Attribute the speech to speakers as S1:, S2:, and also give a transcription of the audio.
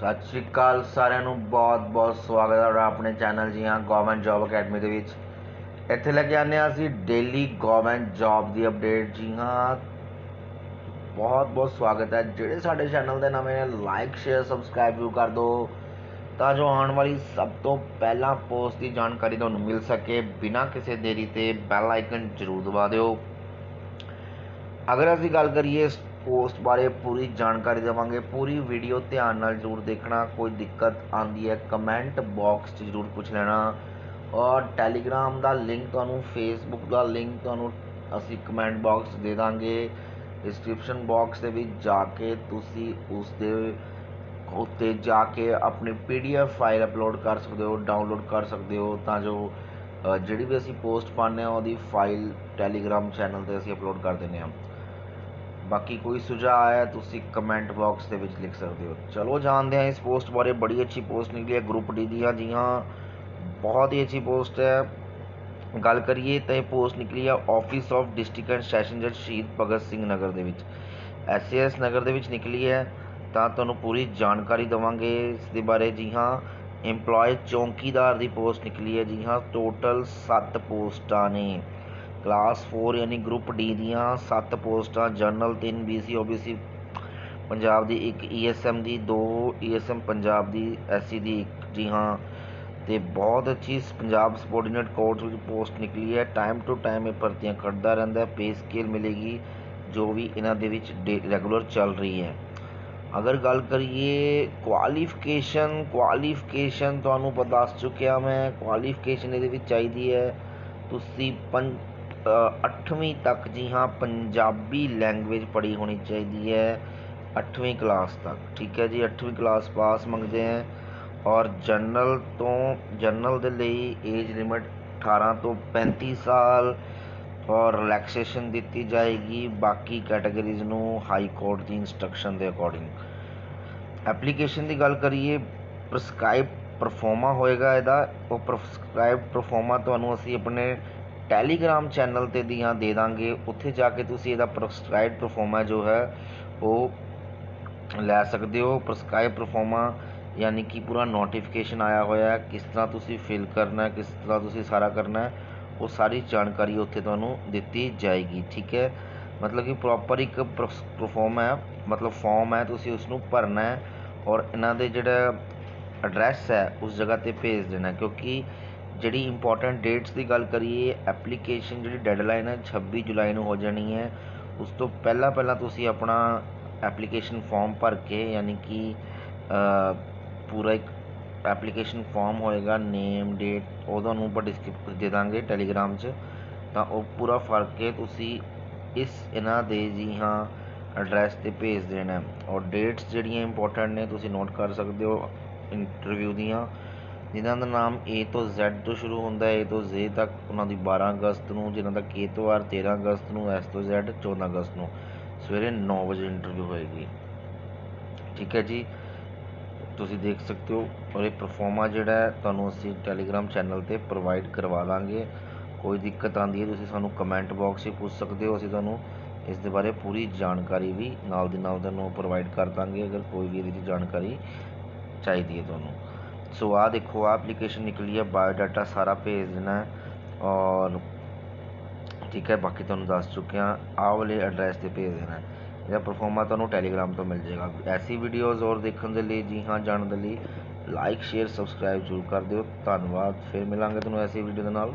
S1: ਸਤਿ ਸ਼੍ਰੀ ਅਕਾਲ ਸਾਰਿਆਂ ਨੂੰ ਬਹੁਤ-ਬਹੁਤ ਸਵਾਗਤ ਹੈ ਤੁਹਾਡਾ ਆਪਣੇ ਚੈਨਲ ਜੀ ਹਾਂ ਗਵਰਨਮੈਂਟ ਜੌਬ ਅਕੈਡਮੀ ਦੇ ਵਿੱਚ। ਇੱਥੇ ਲੈ ਕੇ ਆਉਂਦੇ ਹਾਂ ਅਸੀਂ ਡੇਲੀ ਗਵਰਨਮੈਂਟ ਜੌਬ ਦੀ ਅਪਡੇਟ ਜੀ ਹਾਂ। ਬਹੁਤ-ਬਹੁਤ ਸਵਾਗਤ ਹੈ। ਜਿਹੜੇ ਸਾਡੇ ਚੈਨਲ ਦੇ ਨਵੇਂ ਨੇ ਲਾਈਕ ਸ਼ੇਅਰ ਸਬਸਕ੍ਰਾਈਬ ਵੀ ਕਰ ਦਿਓ। ਤਾਂ ਜੋ ਆਉਣ ਵਾਲੀ ਸਭ ਤੋਂ ਪਹਿਲਾਂ ਪੋਸਟ ਦੀ ਜਾਣਕਾਰੀ ਤੁਹਾਨੂੰ ਮਿਲ ਸਕੇ, ਬਿਨਾਂ ਕਿਸੇ ਦੇਰੀ ਤੇ ਬੈਲ ਆਈਕਨ ਜ਼ਰੂਰ ਦਬਾ ਦਿਓ। ਅਗਰ ਅਸੀਂ ਗੱਲ ਕਰੀਏ ਪੋਸਟ ਬਾਰੇ ਪੂਰੀ ਜਾਣਕਾਰੀ ਦੇਵਾਂਗੇ। ਪੂਰੀ ਵੀਡੀਓ ਧਿਆਨ ਨਾਲ ਜ਼ਰੂਰ ਦੇਖਣਾ। ਕੋਈ ਦਿੱਕਤ ਆਂਦੀ ਹੈ ਕਮੈਂਟ ਬਾਕਸ 'ਚ ਜ਼ਰੂਰ ਪੁੱਛ ਲੈਣਾ। ਔਰ ਟੈਲੀਗ੍ਰਾਮ ਦਾ ਲਿੰਕ ਤੁਹਾਨੂੰ ਫੇਸਬੁੱਕ ਦਾ ਲਿੰਕ ਤੁਹਾਨੂੰ ਅਸੀਂ ਕਮੈਂਟ ਬਾਕਸ ਦੇ ਦਾਂਗੇ। ਡਿਸਕ੍ਰਿਪਸ਼ਨ ਬਾਕਸ ਦੇ ਵਿੱਚ ਜਾ ਕੇ ਤੁਸੀਂ ਉਸ ਦੇ ਉੱਤੇ ਜਾ ਕੇ ਆਪਣੀ ਪੀਡੀਐਫ ਫਾਈਲ ਅਪਲੋਡ ਕਰ ਸਕਦੇ ਹੋ ਡਾਊਨਲੋਡ ਕਰ ਸਕਦੇ ਹੋ। ਤਾਂ ਜੋ ਜਿਹੜੀ ਵੀ ਅਸੀਂ ਪੋਸਟ ਪਾਉਂਦੇ ਹਾਂ, ਉਹਦੀ ਫਾਈਲ ਟੈਲੀਗ੍ਰਾਮ ਚੈਨਲ ਤੇ ਅਸੀਂ ਅਪਲੋਡ ਕਰ ਦਿੰਦੇ ਹਾਂ। ਬਾਕੀ ਕੋਈ ਸੁਝਾਅ ਹੈ ਤੁਸੀਂ ਕਮੈਂਟ ਬਾਕਸ ਦੇ ਵਿੱਚ ਲਿਖ ਸਕਦੇ ਹੋ। ਚਲੋ ਜਾਣਦੇ ਹਾਂ ਇਸ ਪੋਸਟ ਬਾਰੇ, ਬੜੀ ਅੱਛੀ ਪੋਸਟ ਨਿਕਲੀ ਹੈ ਗਰੁੱਪ ਡੀ ਦੀ ਹਾਂ ਜੀ ਹਾਂ ਬਹੁਤ ਹੀ ਅੱਛੀ ਪੋਸਟ ਹੈ। ਗੱਲ ਕਰੀਏ ਤਾਂ ਇਹ ਪੋਸਟ ਨਿਕਲੀ ਹੈ office of district and session ਜੱਜ ਸ਼ਹੀਦ ਭਗਤ ਸਿੰਘ ਨਗਰ ਦੇ ਵਿੱਚ। ਐਸ ਨਗਰ ਦੇ ਵਿੱਚ ਨਿਕਲੀ ਹੈ, ਤਾਂ ਤੁਹਾਨੂੰ ਪੂਰੀ ਜਾਣਕਾਰੀ ਦਵਾਂਗੇ ਇਸ ਦੇ ਬਾਰੇ। ਜੀ ਹਾਂ EMPLOYE ਚੌਂਕੀਦਾਰ ਦੀ ਪੋਸਟ ਨਿਕਲੀ ਹੈ ਜੀ ਹਾਂ ਟੋਟਲ 7 ਪੋਸਟਾਂ ਨੇ। ਕਲਾਸ 4 ਯਾਨੀ ਗਰੁੱਪ ਡੀ ਦੀਆਂ 7 ਪੋਸਟਾਂ ਜਨਰਲ 3 BC OBC ਪੰਜਾਬ ਦੀ ਇੱਕ ESM ਦੀ 2 ESM ਪੰਜਾਬ ਦੀ SC ਦੀ ਇੱਕ। ਜੀ ਹਾਂ, ਤੇ ਬਹੁਤ ਅੱਛੀ ਸ- ਪੰਜਾਬ ਸਬੋਰਡੀਨੇਟ ਕੋਰਟ ਵਿੱਚ ਪੋਸਟ ਨਿਕਲੀ ਹੈ। ਟਾਈਮ ਟੂ ਟਾਈਮ ਇਹ ਭਰਤੀਆਂ ਕੱਢਦਾ ਰਹਿੰਦਾ ਹੈ। ਪੇ ਸਕੇਲ ਮਿਲੇਗੀ, ਜੋ ਵੀ ਇਹਨਾਂ ਦੇ ਵਿੱਚ ਰੈਗੂਲਰ ਚੱਲ ਰਹੀ ਹੈ। ਅਗਰ ਗੱਲ ਕਰੀਏ ਕੁਆਲੀਫਿਕੇਸ਼ਨ ਕੁਆਲੀਫਿਕੇਸ਼ਨ ਤੁਹਾਨੂੰ ਪਤਾ ਦੱਸ ਚੁੱਕਿਆ ਮੈਂ। ਕੁਆਲੀਫਿਕੇਸ਼ਨ ਇਹਦੇ ਵਿੱਚ ਚਾਹੀਦੀ ਹੈ। ਤੁਸੀਂ ਪੰ ਅੱਠਵੀਂ ਤੱਕ ਜੀ ਹਾਂ, ਪੰਜਾਬੀ ਲੈਂਗੁਏਜ ਪੜ੍ਹੀ ਹੋਣੀ ਚਾਹੀਦੀ ਹੈ। ਅੱਠਵੀਂ ਕਲਾਸ ਤੱਕ, ਠੀਕ ਹੈ ਜੀ। ਅੱਠਵੀਂ ਕਲਾਸ ਪਾਸ ਮੰਗਦੇ ਹੈ ਔਰ ਜਨਰਲ ਤੋਂ ਜਨਰਲ ਦੇ ਲਈ ਏਜ ਲਿਮਿਟ 18 ਤੋਂ 35 ਸਾਲ ਔਰ ਰਿਲੈਕਸੇਸ਼ਨ ਦਿੱਤੀ ਜਾਏਗੀ। ਬਾਕੀ ਕੈਟਾਗਰੀਜ਼ ਨੂੰ ਹਾਈ ਕੋਰਟ ਦੀ ਇੰਸਟਰਕਸ਼ਨ ਦੇ ਅਕੋਰਡਿੰਗ ਐਪਲੀਕੇਸ਼ਨ ਦੀ ਗੱਲ ਕਰੀਏ ਪ੍ਰਸਕ੍ਰਾਈਬ ਪਰਫੋਰਮਾ ਹੋਏਗਾ ਇਹਦਾ। ਉਹ ਪ੍ਰਸਕ੍ਰਾਈਬ ਪਰਫੋਰਮਾ ਤੁਹਾਨੂੰ ਅਸੀਂ ਆਪਣੇ ਟੈਲੀਗ੍ਰਾਮ ਚੈਨਲ ਤੇ ਦੀਆਂ ਦੇ ਦਾਂਗੇ। ਉੱਥੇ ਜਾ ਕੇ ਤੁਸੀਂ ਇਹਦਾ ਪ੍ਰਸਕ੍ਰਾਈਬ ਪਰਫਾਰਮਾ ਜੋ ਹੈ, ਉਹ ਲੈ ਸਕਦੇ ਹੋ। ਪ੍ਰਸਕ੍ਰਾਈਬ ਪਰਫਾਰਮਾ ਯਾਨੀ ਕਿ ਪੂਰਾ ਨੋਟੀਫਿਕੇਸ਼ਨ ਆਇਆ ਹੋਇਆ ਹੈ, ਕਿਸ ਤਰ੍ਹਾਂ ਤੁਸੀਂ ਫਿਲ ਕਰਨਾ ਕਿਸ ਤਰ੍ਹਾਂ ਤੁਸੀਂ ਸਾਰਾ ਕਰਨਾ ਉਹ ਸਾਰੀ ਜਾਣਕਾਰੀ ਉੱਥੇ ਤੁਹਾਨੂੰ ਦਿੱਤੀ ਜਾਏਗੀ, ਠੀਕ ਹੈ? ਮਤਲਬ ਕਿ ਪ੍ਰੋਪਰ ਇੱਕ ਪਰਫੋਰਮ ਹੈ, ਮਤਲਬ ਫਾਰਮ ਹੈ, ਤੁਸੀਂ ਉਸ ਨੂੰ ਭਰਨਾ ਹੈ ਔਰ ਇਹਨਾਂ ਦੇ ਜਿਹੜਾ ਐਡਰੈਸ ਹੈ, ਉਸ ਜਗ੍ਹਾ ਤੇ ਭੇਜ ਦੇਣਾ ਕਿਉਂਕਿ ਜਿਹੜੀ ਇੰਪੋਰਟੈਂਟ ਡੇਟਸ ਦੀ ਗੱਲ ਕਰੀਏ ਐਪਲੀਕੇਸ਼ਨ ਜਿਹੜੀ ਡੈਡਲਾਈਨ ਹੈ 26 ਜੁਲਾਈ ਨੂੰ ਹੋ ਜਾਣੀ ਹੈ। ਉਸ ਤੋਂ ਪਹਿਲਾਂ ਪਹਿਲਾਂ ਤੁਸੀਂ ਆਪਣਾ ਐਪਲੀਕੇਸ਼ਨ ਫਾਰਮ ਭਰ ਕੇ ਯਾਨੀ ਕਿ ਅ, ਪੂਰਾ ਇੱਕ ਐਪਲੀਕੇਸ਼ਨ ਫਾਰਮ ਹੋਏਗਾ ਨੇਮ ਡੇਟ ਉਹ ਤੁਹਾਨੂੰ ਉੱਪਰ ਡਿਸਕ੍ਰਿਪ ਦੇ ਦਾਂਗੇ ਟੈਲੀਗ੍ਰਾਮ 'ਚ। ਤਾਂ ਉਹ ਪੂਰਾ ਭਰ ਕੇ ਤੁਸੀਂ ਇਸ ਇਹਨਾਂ ਦੇ ਜੀ ਹਾਂ ਐਡਰੈਸ ਤੇ ਭੇਜ ਦੇਣਾ ਹੈ। ਔਰ ਡੇਟਸ ਜਿਹੜੀਆਂ ਇੰਪੋਰਟੈਂਟ ਨੇ ਤੁਸੀਂ ਨੋਟ ਕਰ ਸਕਦੇ ਹੋ ਇੰਟਰਵਿਊ ਦੀਆਂ। ਜਿਨ੍ਹਾਂ ਦਾ ਨਾਮ ਏ ਤੋਂ Z ਤੋਂ ਸ਼ੁਰੂ ਹੁੰਦਾ ਏ ਤੋਂ ਜ਼ੇ ਤੱਕ ਉਹਨਾਂ ਦੀ 12 ਅਗਸਤ ਨੂੰ, ਜਿਨ੍ਹਾਂ ਦਾ K ਤੋਂ R 13 ਅਗਸਤ ਨੂੰ ਐਸ ਤੋਂ Z 14 ਅਗਸਤ ਨੂੰ। ਸਵੇਰੇ ਨੌ ਵਜੇ ਇੰਟਰਵਿਊ ਹੋਏਗੀ। ਠੀਕ ਹੈ ਜੀ? ਤੁਸੀਂ ਦੇਖ ਸਕਦੇ ਹੋ ਔਰ ਇਹ ਪਰਫਾਰਮਾ ਜਿਹੜਾ ਤੁਹਾਨੂੰ ਅਸੀਂ ਟੈਲੀਗ੍ਰਾਮ ਚੈਨਲ ਤੇ ਪ੍ਰੋਵਾਈਡ ਕਰਵਾ ਦਾਂਗੇ। ਕੋਈ ਦਿੱਕਤ ਆਉਂਦੀ ਹੈ, ਤੁਸੀਂ ਸਾਨੂੰ ਕਮੈਂਟ ਬਾਕਸ 'ਚ ਪੁੱਛ ਸਕਦੇ ਹੋ। ਅਸੀਂ ਤੁਹਾਨੂੰ ਇਸ ਦੇ ਬਾਰੇ ਪੂਰੀ ਜਾਣਕਾਰੀ ਵੀ ਨਾਲ ਦੀ ਨਾਲ ਤੁਹਾਨੂੰ ਪ੍ਰੋਵਾਈਡ ਕਰ ਦਾਂਗੇ, ਅਗਰ ਕੋਈ ਵੀ ਇਹਦੀ 'ਚ ਜਾਣਕਾਰੀ ਚਾਹੀਦੀ ਹੈ ਤੁਹਾਨੂੰ। ਸੋ ਆਹ ਦੇਖੋ, ਆਹ ਐਪਲੀਕੇਸ਼ਨ ਨਿਕਲੀ ਹੈ ਬਾਇਓਡਾਟਾ ਸਾਰਾ ਭੇਜ ਦੇਣਾ ਔਰ ਠੀਕ ਹੈ, ਬਾਕੀ ਤੁਹਾਨੂੰ ਦੱਸ ਚੁੱਕਿਆ ਆਹ ਵਾਲੇ ਐਡਰੈਸ ਤੇ ਭੇਜ ਦੇਣਾ ਇਹਦਾ ਪਰਫਾਰਮਾ ਤੁਹਾਨੂੰ ਟੈਲੀਗ੍ਰਾਮ ਤੋਂ ਮਿਲ ਜਾਏਗਾ। ਐਸੀ ਵੀਡੀਓਜ਼ ਹੋਰ ਦੇਖਣ ਦੇ ਲਈ, ਜੀ ਹਾਂ, ਜਾਣਨ ਦੇ ਲਈ ਲਾਈਕ ਸ਼ੇਅਰ ਸਬਸਕ੍ਰਾਈਬ ਜ਼ਰੂਰ ਕਰ ਦਿਓ। ਧੰਨਵਾਦ, ਫਿਰ ਮਿਲਾਂਗੇ ਤੁਹਾਨੂੰ ਐਸੀ ਵੀਡੀਓ ਦੇ ਨਾਲ।